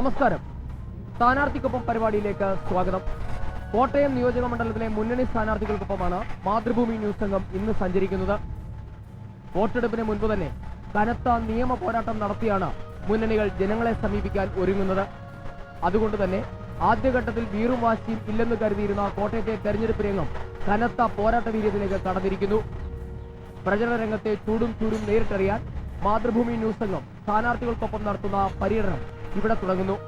നമസ്കാരം. സ്ഥാനാർത്ഥിക്കൊപ്പം പരിപാടിയിലേക്ക് സ്വാഗതം. കോട്ടയം നിയോജക മണ്ഡലത്തിലെ മുന്നണി സ്ഥാനാർത്ഥികൾക്കൊപ്പമാണ് മാതൃഭൂമി ന്യൂസ് സംഘം ഇന്ന് സഞ്ചരിക്കുന്നത്. വോട്ടെടുപ്പിന് മുൻപ് തന്നെ കനത്ത നിയമ പോരാട്ടം നടത്തിയാണ് മുന്നണികൾ ജനങ്ങളെ സമീപിക്കാൻ ഒരുങ്ങുന്നത്. അതുകൊണ്ട് തന്നെ ആദ്യഘട്ടത്തിൽ വീറും വാശിയും ഇല്ലെന്ന് കരുതിയിരുന്ന കോട്ടയത്തെ തെരഞ്ഞെടുപ്പ് രംഗം കനത്ത പോരാട്ട വീര്യത്തിലേക്ക് കടന്നിരിക്കുന്നു. പ്രചരണ രംഗത്തെ ചൂടും ചൂടും നേരിട്ടറിയാൻ മാതൃഭൂമി ന്യൂസ് സംഘം സ്ഥാനാർത്ഥികൾക്കൊപ്പം നടത്തുന്ന പര്യടനം ഇവിടെ തുടങ്ങുന്നു.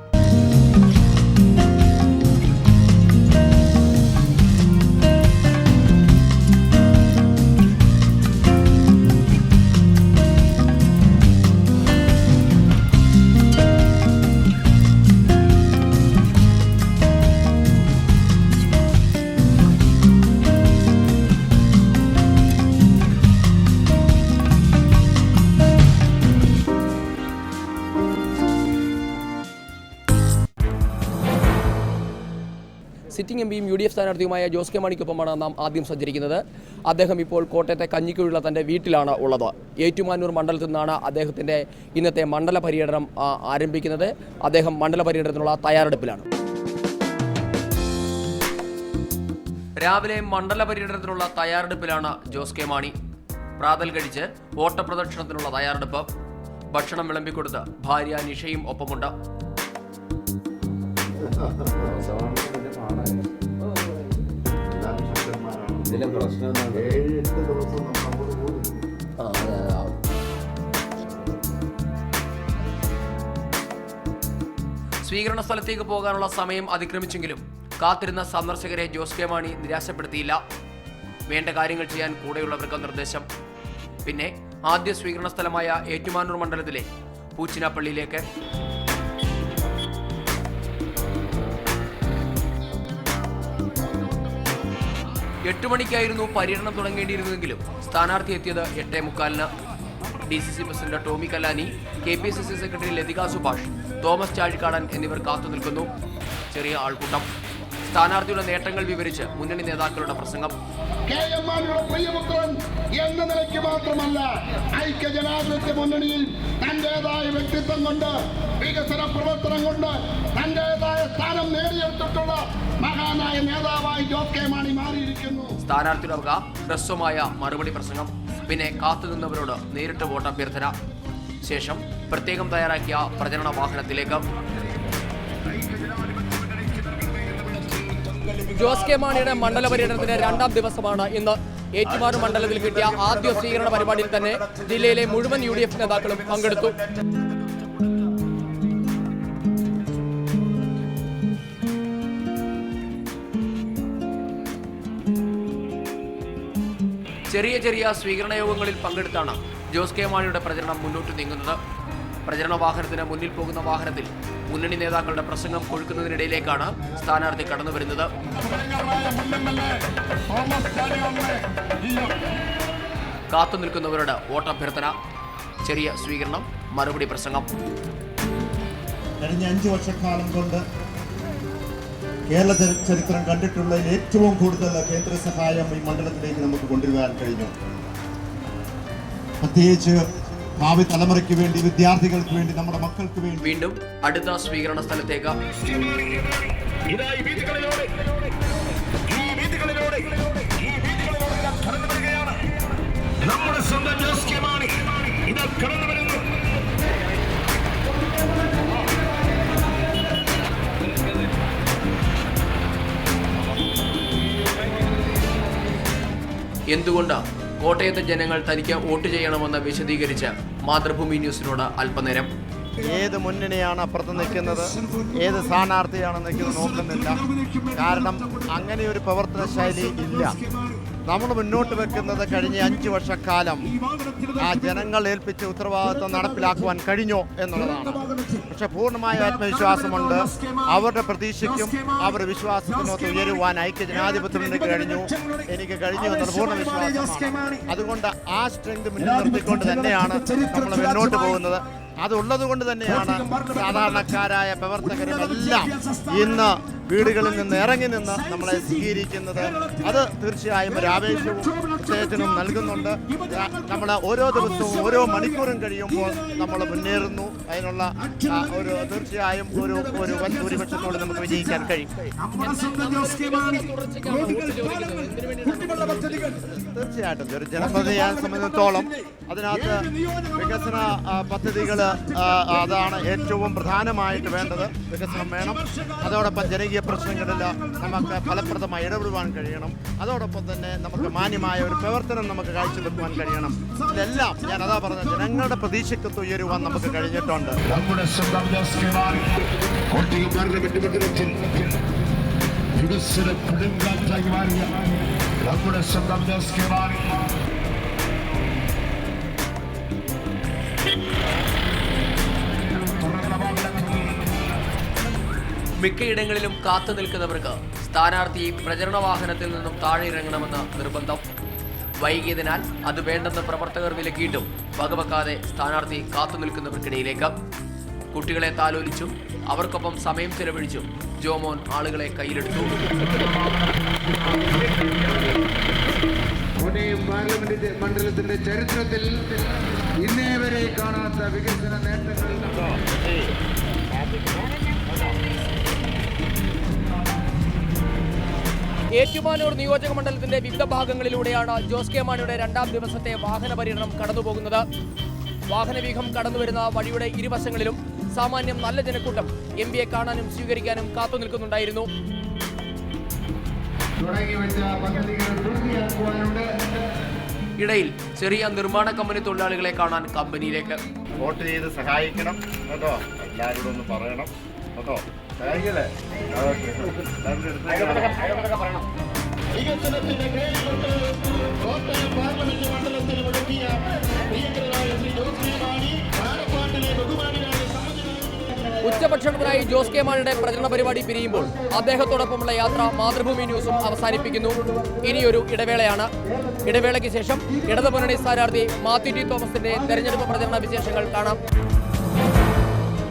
സിറ്റിംഗ് എം പിയും യു ഡി എഫ് സ്ഥാനാർത്ഥിയുമായ ജോസ് കെ മാണിക്കൊപ്പമാണ് നാം ആദ്യം സഞ്ചരിക്കുന്നത്. അദ്ദേഹം ഇപ്പോൾ കോട്ടയത്തെ കഞ്ഞിക്കുഴിയുള്ള തന്റെ വീട്ടിലാണ് ഉള്ളത്. ഏറ്റുമാനൂർ മണ്ഡലത്തിൽ നിന്നാണ് അദ്ദേഹത്തിന്റെ ഇന്നത്തെ മണ്ഡല പര്യടനം ആരംഭിക്കുന്നത്. അദ്ദേഹം മണ്ഡല പര്യടനത്തിനുള്ള തയ്യാറെടുപ്പിലാണ്. രാവിലെ മണ്ഡല പര്യടനത്തിനുള്ള തയ്യാറെടുപ്പിലാണ് ജോസ് കെ മാണി. പ്രാതൽ കഴിച്ച് ഓട്ടപ്രദക്ഷിണത്തിനുള്ള തയ്യാറെടുപ്പ്. ഭക്ഷണം വിളമ്പിക്കൊടുത്ത് ഭാര്യ നിഷയും ഒപ്പമുണ്ട്. ഇതിലെ പ്രശ്നം എന്താണ്? പോകുന്നു സ്വീകരണ സ്ഥലത്തേക്ക് പോകാനുള്ള സമയം അതിക്രമിച്ചെങ്കിലും കാത്തിരുന്ന സന്ദർശകരെ ജോസ് കെ മാണി നിരാശപ്പെടുത്തിയില്ല. വേണ്ട കാര്യങ്ങൾ ചെയ്യാൻ കൂടെയുള്ളവർക്ക് നിർദ്ദേശം. പിന്നെ ആദ്യ സ്വീകരണ സ്ഥലമായ ഏറ്റുമാനൂർ മണ്ഡലത്തിലെ പൂച്ചിനാപ്പള്ളിയിലേക്ക് എട്ട് മണിക്കായിരുന്നു പര്യടനം തുടങ്ങേണ്ടിയിരുന്നെങ്കിലും സ്ഥാനാർത്ഥി എത്തിയത് എട്ടേ മുക്കാലിന്. D C C president Tomy Kallani K P C C secretary Lathika Subhash Thomas Chazhikadan എന്നിവർ കാത്തുനിൽക്കുന്നു. ചെറിയ ആൾക്കൂട്ടം. സ്ഥാനാർത്ഥിയുടെ നേട്ടങ്ങൾ വിവരിച്ച് മുന്നണി നേതാക്കളുടെ പ്രസംഗം. കെ എം മാണിയുടെ പ്രിയപുത്രൻ എന്ന നിലയ്ക്ക് മാത്രമല്ല ഐക്യ ജനാധിപത്യ മുന്നണിയിൽ തന്റേതായ വ്യക്തിത്വം കൊണ്ട് വികസന പ്രവർത്തനം കൊണ്ട് തന്റേതായ സ്ഥാനം നേടിയെടുത്തിട്ടുള്ള മഹാനായ നേതാവായി ജോസ് കെ മാണി മാറിയിരിക്കുന്നു. സ്ഥാനാർത്ഥിയുടെ വക ഹ്രസ്വമായ മറുപടി പ്രസംഗം. പിന്നെ കാത്തുനിന്നവരോട് നേരിട്ട് വോട്ട് അഭ്യർത്ഥന. ശേഷം പ്രത്യേകം തയ്യാറാക്കിയ പ്രചരണ വാഹനത്തിലേക്ക് ജോസ് കെ മാണിയുടെ മണ്ഡല പര്യടനത്തിന്റെ രണ്ടാം ദിവസമാണ് ഇന്ന് ഏറ്റുമാറു മണ്ഡലത്തിൽ കിട്ടിയ ആദ്യ സ്വീകരണ പരിപാടിയിൽ തന്നെ ജില്ലയിലെ മുഴുവൻ യു നേതാക്കളും പങ്കെടുത്തു. ചെറിയ ചെറിയ സ്വീകരണ യോഗങ്ങളിൽ പങ്കെടുത്താണ് ജോസ് കെ മാണിയുടെ പ്രചരണം മുന്നോട്ട് നീങ്ങുന്നത്. പ്രചരണ വാഹനത്തിന് മുന്നിൽ പോകുന്ന വാഹനത്തിൽ മുന്നണി നേതാക്കളുടെ പ്രസംഗം കൊഴുക്കുന്നതിനിടയിലേക്കാണ് സ്ഥാനാർത്ഥി കടന്നു വരുന്നത്. കാത്തു നിൽക്കുന്നവരുടെ വോട്ടഭ്യർത്ഥന. ചെറിയ സ്വീകരണം മറുപടി പ്രസംഗം. കഴിഞ്ഞ അഞ്ചു വർഷക്കാലം കൊണ്ട് കേരള ചരിത്രം കണ്ടിട്ടുള്ള ഏറ്റവും കൂടുതൽ കേന്ദ്ര സഹായം ഈ മണ്ഡലത്തിലേക്ക് നമുക്ക് കൊണ്ടുവരാൻ കഴിഞ്ഞു. പ്രത്യേകിച്ച് ഭാവി തലമുറയ്ക്ക് വേണ്ടി വിദ്യാർത്ഥികൾക്ക് വേണ്ടി നമ്മുടെ മക്കൾക്ക് വേണ്ടി. വീണ്ടും അടുത്ത സ്വീകരണ സ്ഥലത്തേക്ക്. എന്തുകൊണ്ടാണ് നമ്മുടെ സ്വന്തം ജോസ് കെ മാണി. ഇതാ കടന്നു വരുന്നു. എന്തുകൊണ്ട് കോട്ടയത്തെ ജനങ്ങൾ തനിക്ക് വോട്ട് ചെയ്യണമെന്ന് വിശദീകരിച്ച് മാതൃഭൂമി ന്യൂസിനോട് അല്പനേരം. ഏത് മുന്നണിയാണ് അപ്പുറത്ത് നിൽക്കുന്നത്? ഏത് സ്ഥാനാർത്ഥിയാണ് നിൽക്കുന്നത് നോക്കുന്നില്ല. കാരണം അങ്ങനെ ഒരു പ്രവർത്തന ശൈലി ഇല്ല. നമ്മൾ മുന്നോട്ട് വെക്കുന്നത് കഴിഞ്ഞ അഞ്ച് വർഷക്കാലം ആ ജനങ്ങൾ ഏൽപ്പിച്ച ഉത്തരവാദിത്വം നടപ്പിലാക്കുവാൻ കഴിഞ്ഞോ എന്നുള്ളതാണ്. പക്ഷെ പൂർണമായ ആത്മവിശ്വാസമുണ്ട്. അവരുടെ പ്രതീക്ഷയ്ക്കും അവരുടെ വിശ്വാസത്തിനൊത്ത് ഉയരുവാൻ ഐക്യ ജനാധിപത്യത്തിന് കഴിഞ്ഞു. എനിക്ക് കഴിഞ്ഞു എന്നുള്ള പൂർണ വിശ്വാസമാണ്. അതുകൊണ്ട് ആ സ്ട്രെങ്ത് മുന്നിൽ നിർത്തിക്കൊണ്ട് തന്നെയാണ് നമ്മൾ മുന്നോട്ട് പോകുന്നത്. അതുള്ളത് കൊണ്ട് തന്നെയാണ് സാധാരണക്കാരായ പ്രവർത്തകരുമെല്ലാം ഇന്ന് വീടുകളിൽ നിന്ന് ഇറങ്ങി നിന്ന് നമ്മളെ സ്വീകരിക്കുന്നത്. അത് തീർച്ചയായും ഒരു ആവേശവും ഉത്തേജനവും നൽകുന്നുണ്ട്. നമ്മൾ ഓരോ ദിവസവും ഓരോ മണിക്കൂറും കഴിയുമ്പോൾ നമ്മൾ മുന്നേറുന്നു. അതിനുള്ള ഒരു തീർച്ചയായും ഒരു ഒരു വൻ ഭൂരിപക്ഷത്തോട് നമുക്ക് വിജയിക്കാൻ കഴിയും. തീർച്ചയായിട്ടും ഒരു ജനപ്രതിയെ സംബന്ധിച്ചിടത്തോളം അതിനകത്ത് വികസന പദ്ധതികൾ അതാണ് ഏറ്റവും പ്രധാനമായിട്ട് വേണ്ടത്. വികസനം വേണം. അതോടൊപ്പം ജനകീയ പ്രശ്നങ്ങളിൽ നമുക്ക് ഫലപ്രദമായി ഇടപെടുവാൻ കഴിയണം. അതോടൊപ്പം തന്നെ നമുക്ക് മാന്യമായ ഒരു പ്രവർത്തനം നമുക്ക് കാഴ്ചവെക്കുവാൻ കഴിയണം. ഇതെല്ലാം ഞാൻ അതാ പറഞ്ഞ ജനങ്ങളുടെ പ്രതീക്ഷയ്ക്ക് ഉയരുവാൻ നമുക്ക് കഴിഞ്ഞിട്ടുണ്ട്. നമ്മുടെ വികസന കൊടുങ്കാറ്റായി മാറിയ സ്വന്തം മിക്കയിടങ്ങളിലും കാത്തു നിൽക്കുന്നവർക്ക് സ്ഥാനാർത്ഥി പ്രചരണ വാഹനത്തിൽ നിന്നും താഴെ ഇറങ്ങണമെന്ന് നിർബന്ധം. വൈകിയതിനാൽ അത് വേണ്ടെന്ന് പ്രവർത്തകർ വിലക്കിയിട്ടും വകവെക്കാതെ സ്ഥാനാർത്ഥി കാത്തു നിൽക്കുന്നവർക്കിടയിലേക്ക്. കുട്ടികളെ താലോലിച്ചും അവർക്കൊപ്പം സമയം ചെലവഴിച്ചും ജോമോൻ ആളുകളെ കയ്യിലെടുത്തു. പാർലമെന്റ് മണ്ഡലത്തിന്റെ ചരിത്രത്തിൽ ഇന്നേ വരെ കാണാത്ത വികസന നേട്ടങ്ങൾ ഏറ്റുമാനൂർ നിയോജക മണ്ഡലത്തിന്റെ വിവിധ ഭാഗങ്ങളിലൂടെയാണ് ജോസ് കെ മാണിയുടെ രണ്ടാം ദിവസത്തെ വാഹന പര്യടനം കടന്നുപോകുന്നത്. വാഹനവീഹം കടന്നുവരുന്ന വഴിയുടെ ഇരുവശങ്ങളിലും സാമാന്യം നല്ല ജനക്കൂട്ടം എം പിയെ കാണാനും സ്വീകരിക്കാനും കാത്തു നിൽക്കുന്നുണ്ടായിരുന്നു. ഇടയിൽ ചെറിയ നിർമ്മാണ കമ്പനി തൊഴിലാളികളെ കാണാൻ കമ്പനിയിലേക്ക്. വോട്ട് ചെയ്ത് സഹായിക്കണം. കേട്ടോ? എല്ലാവരോടും ഒന്ന് പറയണം. കേട്ടോ? പ്രിയങ്കരനായ ശ്രീ മാണി ഉച്ചഭക്ഷണത്തിനായി ജോസ് കെ മാണിയുടെ പ്രചരണ പരിപാടി പിരിയുമ്പോൾ അദ്ദേഹത്തോടൊപ്പമുള്ള യാത്ര മാതൃഭൂമി ന്യൂസും അവസാനിപ്പിക്കുന്നു. ഇനിയൊരു ഇടവേളയാണ്. ഇടവേളയ്ക്ക് ശേഷം ഇടതുമുന്നണി സ്ഥാനാർത്ഥി മാത്യു ടി തോമസിന്റെ തെരഞ്ഞെടുപ്പ് പ്രചരണ വിശേഷങ്ങൾ കാണാം.